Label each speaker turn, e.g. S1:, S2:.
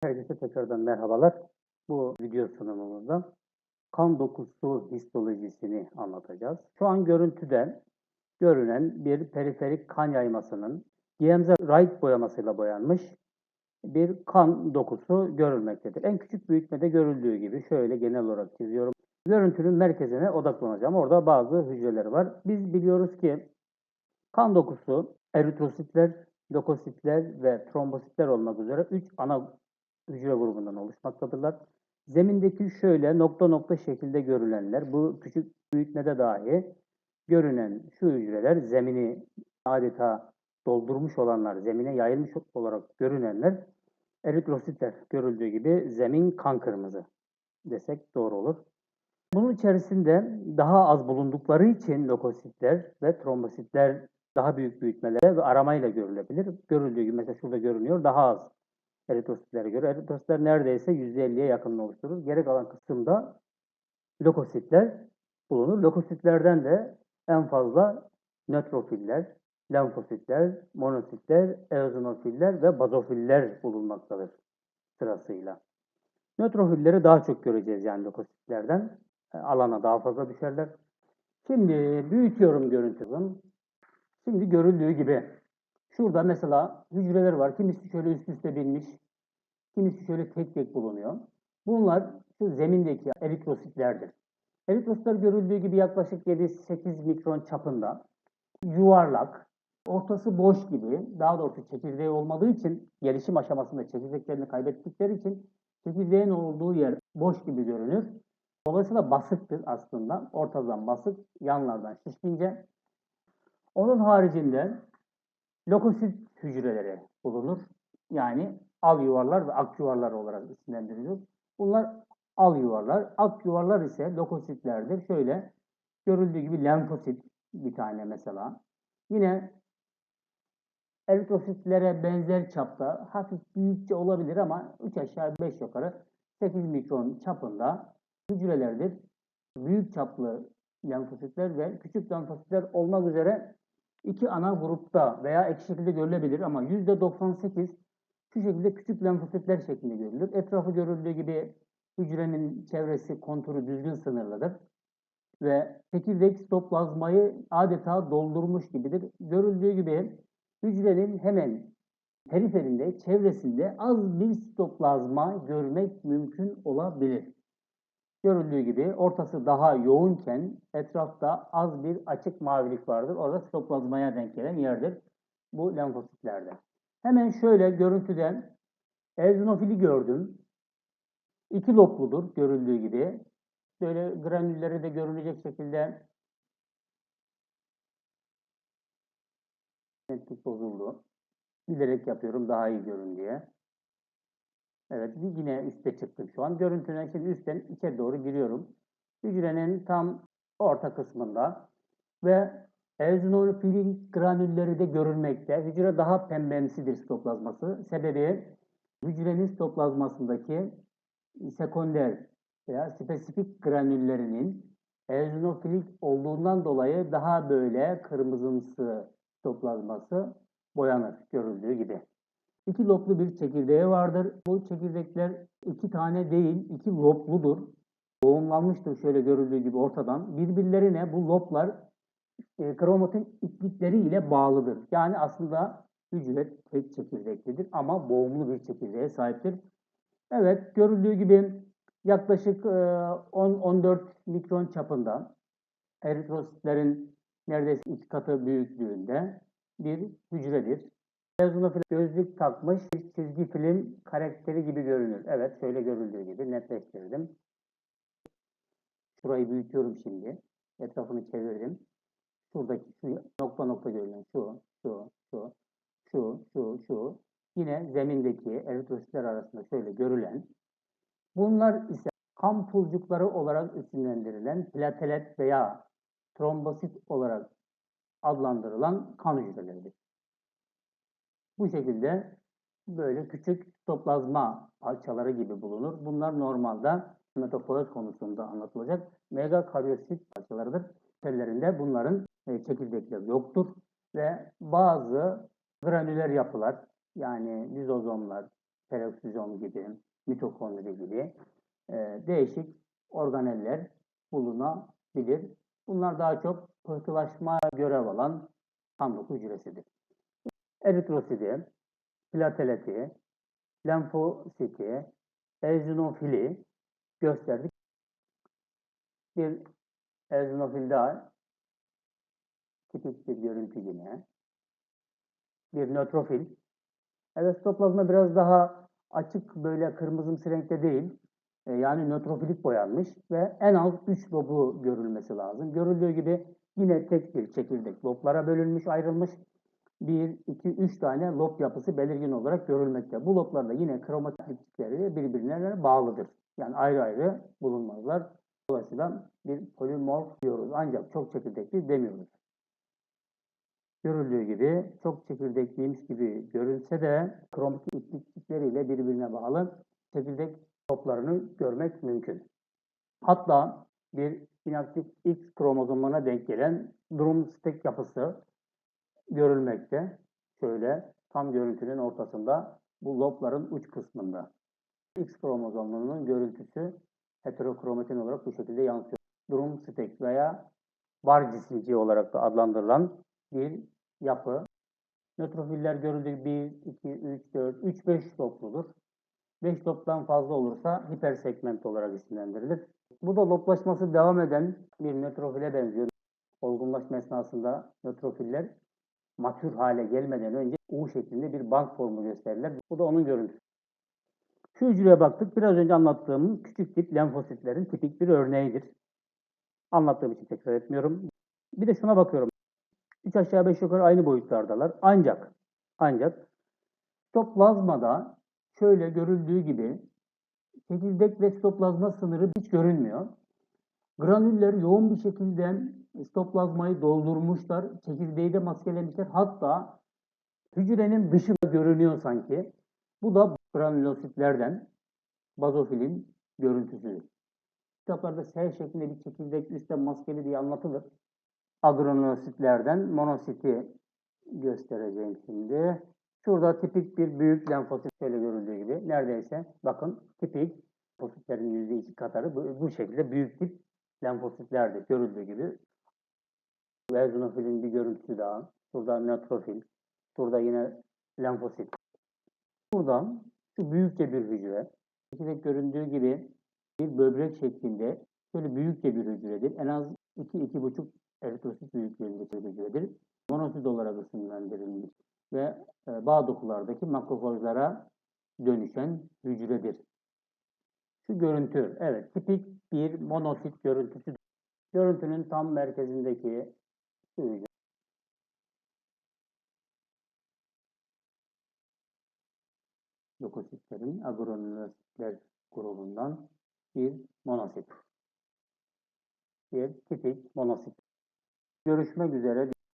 S1: Herkese tekrardan merhabalar. Bu video sunumumuzda kan dokusu histolojisini anlatacağız. Şu an görüntüde görünen bir periferik kan yaymasının Giemse Wright boyamasıyla boyanmış bir kan dokusu görülmektedir. En küçük büyütmede görüldüğü gibi şöyle genel olarak çiziyorum. Görüntünün merkezine odaklanacağım. Orada bazı hücreler var. Biz biliyoruz ki kan dokusu eritrositler, lökositler ve trombositler olmak üzere 3 ana hücre grubundan oluşmaktadırlar. Zemindeki şöyle nokta nokta şekilde görülenler, bu küçük büyütmede dahi görünen şu hücreler zemini adeta doldurmuş olanlar, zemine yayılmış olarak görünenler eritrositler görüldüğü gibi zemin kan kırmızı desek doğru olur. Bunun içerisinde daha az bulundukları için lökositler ve trombositler daha büyük büyütmelere ve aramayla görülebilir. Görüldüğü gibi mesela şurada görünüyor daha az eritrositlere göre. Eritrositler neredeyse %50'ye yakın oluşturur. Geri kalan kısımda lökositler bulunur. Lökositlerden de en fazla nötrofiller, lenfositler, monositler, eozinofiller ve bazofiller bulunmaktadır sırasıyla. Nötrofilleri daha çok göreceğiz yani lökositlerden. E, Alana daha fazla düşerler. Şimdi büyütüyorum görüntümü. Şimdi görüldüğü gibi şurada mesela hücreler var. Kimisi şöyle üst üste binmiş. Kimisi şöyle tek tek bulunuyor. Bunlar şu zemindeki eritrositlerdir. Eritrositler görüldüğü gibi yaklaşık 7-8 mikron çapında yuvarlak, ortası boş gibi, daha doğrusu çekirdeği olmadığı için gelişim aşamasında çekirdeklerini kaybettikleri için çekirdeğin olduğu yer boş gibi görünür. Dolayısıyla basıktır aslında. Ortadan basık, yanlardan şişkince. Onun haricinde lökosit hücreleri bulunur. Yani al yuvarlar ve ak yuvarlar olarak isimlendirilir. Bunlar al yuvarlar. Ak yuvarlar ise lökositlerdir. Şöyle görüldüğü gibi lenfosit bir tane mesela. Yine eritrositlere benzer çapta hafif büyükçe olabilir ama 3 aşağı 5 yukarı 8 mikron çapında hücrelerdir. Büyük çaplı lenfositler ve küçük lenfositler olmak üzere iki ana grupta veya ek şekilde görülebilir ama %98 şu şekilde küçük lenfositler şeklinde görülür. Etrafı görüldüğü gibi hücrenin çevresi, konturu düzgün sınırlıdır. Ve çekirdek sitoplazmayı adeta doldurmuş gibidir. Görüldüğü gibi hücrenin hemen periferinde, çevresinde az bir sitoplazma görmek mümkün olabilir. Görüldüğü gibi ortası daha yoğunken etrafta az bir açık mavilik vardır. Orada sitoplazmaya denk gelen yerdir bu lenfositlerde. Hemen şöyle görüntüden eozinofili gördüm. İki lobludur görüldüğü gibi. Böyle granülleri de görülecek şekilde netlik bozuldu. Bilerek yapıyorum daha iyi görün diye. Evet yine üste çıktım şu an. Görüntüden şimdi üstten içe doğru giriyorum. Hücrenin tam orta kısmında ve eozinofilin granülleri de görülmekte. Hücre daha pembemsidir sitoplazması. Sebebi hücrenin sitoplazmasındaki sekonder veya spesifik granüllerinin eozinofilik olduğundan dolayı daha böyle kırmızımsı sitoplazması boyanır görüldüğü gibi. İki loblu bir çekirdeği vardır. Bu çekirdekler iki tane değil, iki lobludur. Doğumlanmıştır şöyle görüldüğü gibi ortadan. Birbirlerine bu loblar e, kromatin iplikleri ile bağlıdır. Yani aslında hücre tek çekirdeklidir ama boğumlu bir çekirdeğe sahiptir. Evet, görüldüğü gibi yaklaşık 10-14 mikron çapında eritrositlerin neredeyse iki katı büyüklüğünde bir hücredir. Eozinofil gözlük takmış bir çizgi film karakteri gibi görünür. Evet, şöyle görüldüğü gibi netleştirdim. Şurayı büyütüyorum şimdi. Etrafını çevirdim. Şuradaki şu nokta nokta görünen şu, şu, şu, şu, şu, şu. Yine zemindeki eritrositler arasında şöyle görülen. Bunlar ise kan pulcukları olarak isimlendirilen platelet veya trombosit olarak adlandırılan kan hücreleridir. Bu şekilde böyle küçük sitoplazma parçaları gibi bulunur. Bunlar normalde metaforat konusunda anlatılacak megakaryosit parçalarıdır. Tellerinde bunların e, çekirdekleri yoktur ve bazı granüler yapılar yani lizozomlar, peroksizom gibi, mitokondri gibi e, değişik organeller bulunabilir. Bunlar daha çok pıhtılaşma görev alan doku hücresidir. Eritrositi, plateleti, lenfositi, eozinofili gösterdik. Bir eozinofil daha tipik bir görüntü yine. Bir nötrofil. Evet sitoplazma biraz daha açık böyle kırmızımsı renkte değil. E, Yani nötrofilik boyanmış ve en az 3 lobu görülmesi lazım. Görüldüğü gibi yine tek bir çekirdek loblara bölünmüş, ayrılmış. 1, 2, 3 tane lob yapısı belirgin olarak görülmekte. Bu loblar da yine kromatikleri birbirine bağlıdır. Yani ayrı ayrı bulunmazlar. Dolayısıyla bir polimorf diyoruz. Ancak çok çekirdekli demiyoruz. Görüldüğü gibi çok çekirdekliymiş gibi görünse de kromatik iplikçikleriyle birbirine bağlı çekirdek toplarını görmek mümkün. Hatta bir inaktif X kromozomuna denk gelen drumstick yapısı görülmekte. Şöyle tam görüntünün ortasında bu lobların uç kısmında. X kromozomunun görüntüsü heterokromatin olarak bu şekilde yansıyor. Drumstick veya bar cisimciği olarak da adlandırılan bir yapı. Nötrofiller görüldüğü gibi 1, 2, 3, 4, 3, 5 lobludur. 5 lobdan fazla olursa hipersegment olarak isimlendirilir. Bu da loblaşması devam eden bir nötrofile benziyor. Olgunlaşma esnasında nötrofiller matür hale gelmeden önce U şeklinde bir bank formu gösterirler. Bu da onun görüntüsü. Şu hücreye baktık. Biraz önce anlattığım küçük tip lenfositlerin tipik bir örneğidir. Anlattığım için tekrar etmiyorum. Bir de şuna bakıyorum. 3 aşağı 5 yukarı aynı boyutlardalar. Ancak ancak sitoplazmada şöyle görüldüğü gibi çekirdek ve sitoplazma sınırı hiç görünmüyor. Granüller yoğun bir şekilde sitoplazmayı doldurmuşlar. Çekirdeği de maskelemişler. Hatta hücrenin dışında görünüyor sanki. Bu da granülositlerden bazofilin görüntüsüdür. Kitaplarda S şeklinde bir çekirdek üstte maskeli diye anlatılır. Agranositlerden monositi göstereceğim şimdi. Şurada tipik bir büyük lenfosit şöyle görüldüğü gibi. Neredeyse bakın tipik lenfositlerin %2 katarı bu, bu şekilde büyük tip lenfositlerdir. Görüldüğü gibi. Eozinofilin bir görüntüsü daha. Burada nötrofil. Burada yine lenfosit. Buradan şu büyükçe bir hücre. Şekilde göründüğü gibi bir böbrek şeklinde şöyle büyükçe bir hücredir. En az 2-2,5 eritrosit büyüklüğünde bir hücredir. Monosit olarak isimlendirilmiş ve e, bağ dokulardaki makrofajlara dönüşen hücredir. Şu görüntü, evet tipik bir monosit görüntüsü. Görüntünün tam merkezindeki şu hücre. Lökositlerin agranülositler grubundan bir monosit. Bir tipik monosit. Görüşmek üzere.